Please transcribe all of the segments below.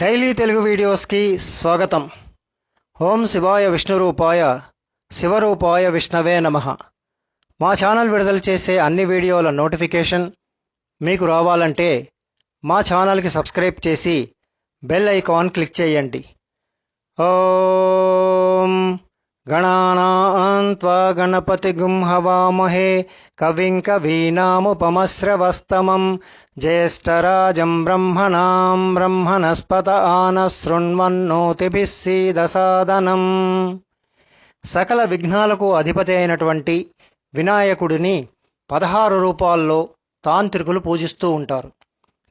Daily Telugu వీడియోస్కి స్వాగతం. ఓం శివాయ విష్ణురూపాయ శివరూపాయ విష్ణవే నమ. మా ఛానల్ విడుదల చేసే అన్ని వీడియోల నోటిఫికేషన్ మీకు రావాలంటే మా ఛానల్కి సబ్స్క్రైబ్ చేసి బెల్ ఐకాన్ క్లిక్ చేయండి. ఓం గణానాన్త్వా గణపతిగుం హవామహే కవిం కవీనాముపమశ్రవస్తమం జ్యేష్ఠరాజం బ్రహ్మణాం బ్రహ్మణస్పత ఆనశృణ్వన్నోతిభిः సీదసాదనం సకల విఘ్నాలకు అధిపతి అయినటువంటి వినాయకుడిని పదహారు రూపాల్లో తాంత్రికులు పూజిస్తూ ఉంటారు.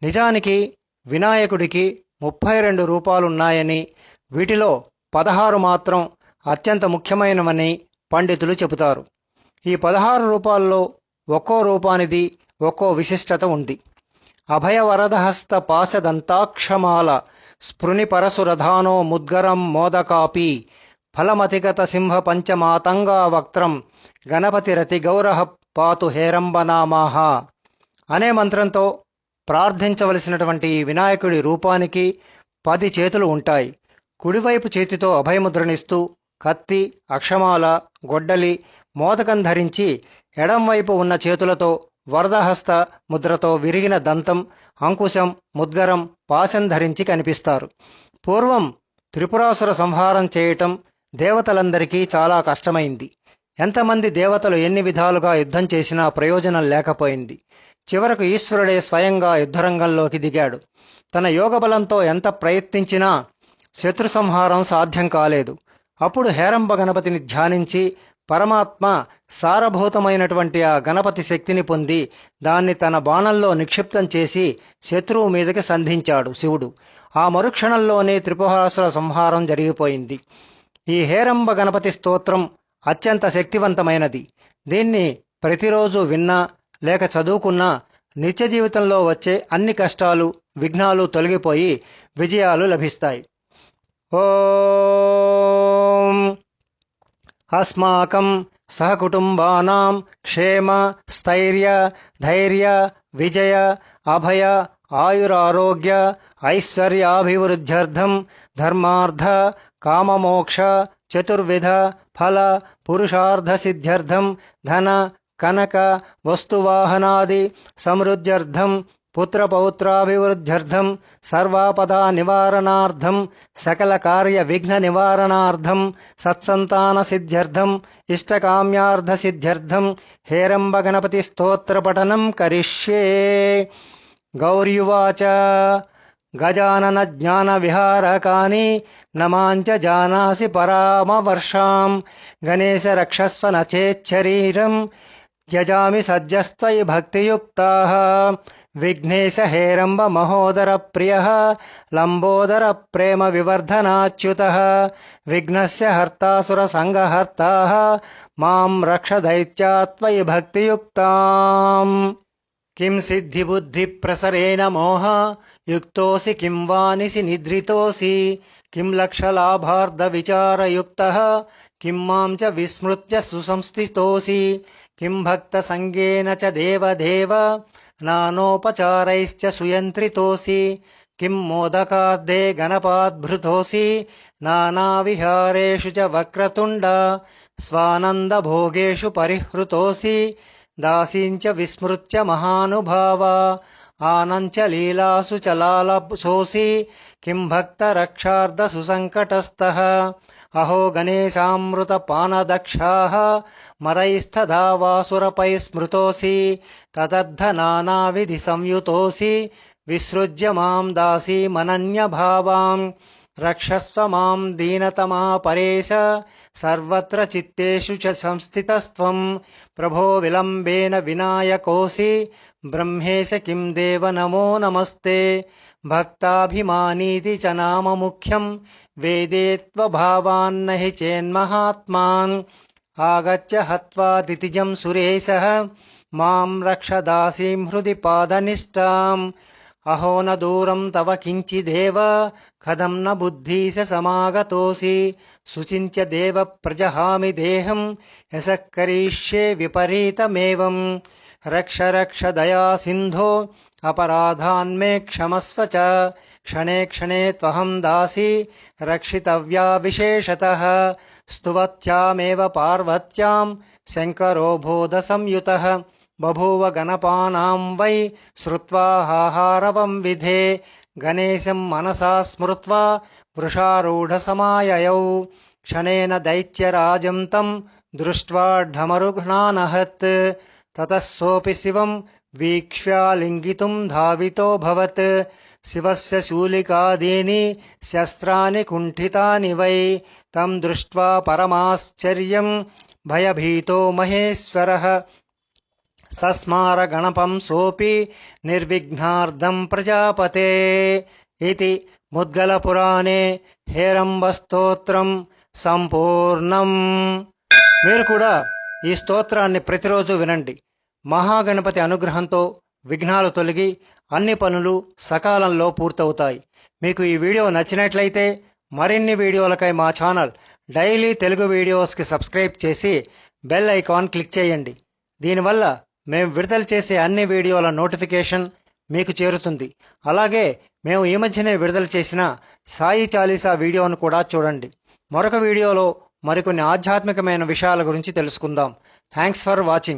నిజానికి వినాయకుడికి ముప్పై రెండు రూపాలున్నాయని వీటిలో పదహారు మాత్రం అత్యంత ముఖ్యమైనవని పండితులు చెబుతారు. ఈ పదహారు రూపాల్లో ఒక్కో రూపానిది ఒక్కో విశిష్టత ఉంది. అభయవరదహస్త పాశదంతాక్షమాల స్పృని పరశురధానో ముద్గరం మోదకాపి ఫలమతిగత సింహ పంచమాతంగా వక్త్రం గణపతి రతి గౌరహ పాతు హేరంబనామాహ అనే మంత్రంతో ప్రార్థించవలసినటువంటి ఈ వినాయకుడి రూపానికి పది చేతులు ఉంటాయి. కుడివైపు చేతితో అభయముద్రనిస్తూ కత్తి అక్షమాల గొడ్డలి మోదకం ధరించి ఎడంవైపు ఉన్న చేతులతో వరదహస్త ముద్రతో విరిగిన దంతం అంకుశం ముద్గరం పాశం ధరించి కనిపిస్తారు. పూర్వం త్రిపురాసుర సంహారం చేయటం దేవతలందరికీ చాలా కష్టమైంది. ఎంతమంది దేవతలు ఎన్ని విధాలుగా యుద్ధం చేసినా ప్రయోజనం లేకపోయింది. చివరకు ఈశ్వరుడే స్వయంగా యుద్ధరంగంలోకి దిగాడు. తన యోగబలంతో ఎంత ప్రయత్నించినా శత్రు సంహారం సాధ్యం కాలేదు. అప్పుడు హేరంబ గణపతిని ధ్యానించి పరమాత్మ సారభూతమైనటువంటి ఆ గణపతి శక్తిని పొంది దాన్ని తన బాణంలో నిక్షిప్తం చేసి శత్రువు మీదకి సంధించాడు శివుడు. ఆ మరుక్షణంలోనే త్రిపుహాసుల సంహారం జరిగిపోయింది. ఈ హేరంబ గణపతి స్తోత్రం అత్యంత శక్తివంతమైనది. దీన్ని ప్రతిరోజు విన్నా లేక చదువుకున్నా నిత్య జీవితంలో వచ్చే అన్ని కష్టాలు విఘ్నాలు తొలగిపోయి విజయాలు లభిస్తాయి. ఓ అస్మాకం సహకుటుంబానాం క్షేమ స్థైర్య ధైర్య విజయ అభయ ఆయురారోగ్య ఐశ్వర్యాభివృద్ధ్యర్థం ధర్మార్థ కామమోక్ష చతుర్విధ ఫల పురుషార్థసిద్ధ్యర్థం ధన కనక వస్తువాహనాది సమృద్ధ్యర్థం పుత్రపౌత్రాభివృద్ధ్యర్థం సర్వాపదా నివారణార్థం సకల కార్య విఘ్న నివారణార్థం సత్సంతాన సిద్ధ్యర్థం ఇష్టకామ్యార్థ సిద్ధ్యర్థం హేరంబ గణపతి స్తోత్రపఠనం కరిష్యే. గౌర్యువాచ గజానన జ్ఞాన విహారకాని నమాంచ జానాసి పరామవర్షాం గణేశ రక్షస్వ నచేచ్చరీరం యజామి సజ్జస్త్వయి భక్తియుక్తా. విఘ్నేశ హేరంబ మహోదర ప్రియ లంబోదర ప్రేమ వివర్ధనాచ్యుత విఘ్నస్య హర్తాసుర సంగహర్తా మాం రక్ష దైత్యాత్వయి భక్తియుక్తాం కిం సిద్ధి బుద్ధి ప్రసరేణ మోహ యుక్తోసి కిం వానిసి నిద్రితోసి కిం లక్షలాభార్ధ విచారయుక్త కిం మాం చ విస్మృత్య సుసంస్థితోసి కిం భక్త సంగేన చ దేవదేవ నానోపచారైశ్చ సుయంత్రితోసి కిం మోదకార్దే గణపాద్భృతోసి నానావిహారేషు చ వక్రతుండ స్వానందభోగేషు పరిహృతోసి దాసీంచ मरैस्थधा वासुरपैः स्मृतोऽसि तदद्धनाविधिसंयुतोऽसि विसृज्य मां दासीमनन्यभावाम् रक्षस्व मां दीनतमा परेश सर्वत्र चित्तेषु च संस्थितस्त्वं प्रभो विलम्बेन विनायकोऽसि ब्रह्मेश किं देव नमो नमस्ते भक्ताभिमानीति च नाम मुख्यं वेदे त्वभावान्न हि चेन्महात्मान्। आगच्छ हत्वा दितिजं रक्ष दासी हृदय पाद निष्ठा अहो न दूरम तव किंचिदेव कदम न बुद्धिस समागतोऽसि। सुचिन्त्य देव प्रजहामि देहम यश करीष्ये विपरीतमेव रक्ष रक्ष दया सिन्धो, अपराधान्मे क्षमस्व च। क्षणे क्षणे त्वहं दासि, रक्षितव्या विशेषतः। स्तुवत्यामेव पार्वत्यां शङ्करो बोधसंयुतः बभूव गणपानां वै श्रुत्वा हाहारवं विधे गणेशं मनसा स्मृत्वा वृषारूढसमाययौ क्षणेन दैत्यराजं तं दृष्ट्वा ढमरुघ्नानहत् ततः सोऽपि शिवं वीक्ष्यालिङ्गितुं धावितोऽभवत् శివస్య శూలికాదీని శస్త్రాని కుంఠితాని వై. తం దృష్ట్వా పరమాశ్చర్యం భయభీతో మహేశ్వర. సస్మారగణపం సోపి నిర్విఘ్నార్థం ప్రజాపతే ఇది ముద్గలపురాణే హేరంబస్తోత్రం సంపూర్ణం. మీరు కూడా ఈ స్తోత్రాన్ని ప్రతిరోజు వినండి. మహాగణపతి అనుగ్రహంతో విఘ్నాలు తొలగి అన్ని పనులు సకాలంలో పూర్తవుతాయి. మీకు ఈ వీడియో నచ్చినట్లయితే మరిన్ని వీడియోలకై మా ఛానల్ డైలీ తెలుగు వీడియోస్కి సబ్స్క్రైబ్ చేసి బెల్ ఐకాన్ క్లిక్ చేయండి. దీనివల్ల మేము విడుదల చేసే అన్ని వీడియోల నోటిఫికేషన్ మీకు చేరుతుంది. అలాగే మేము ఈ మధ్యనే విడుదల చేసిన సాయి చాలీసా వీడియోను కూడా చూడండి. మరొక వీడియోలో మరికొన్ని ఆధ్యాత్మికమైన విషయాల గురించి తెలుసుకుందాం. Thanks for watching.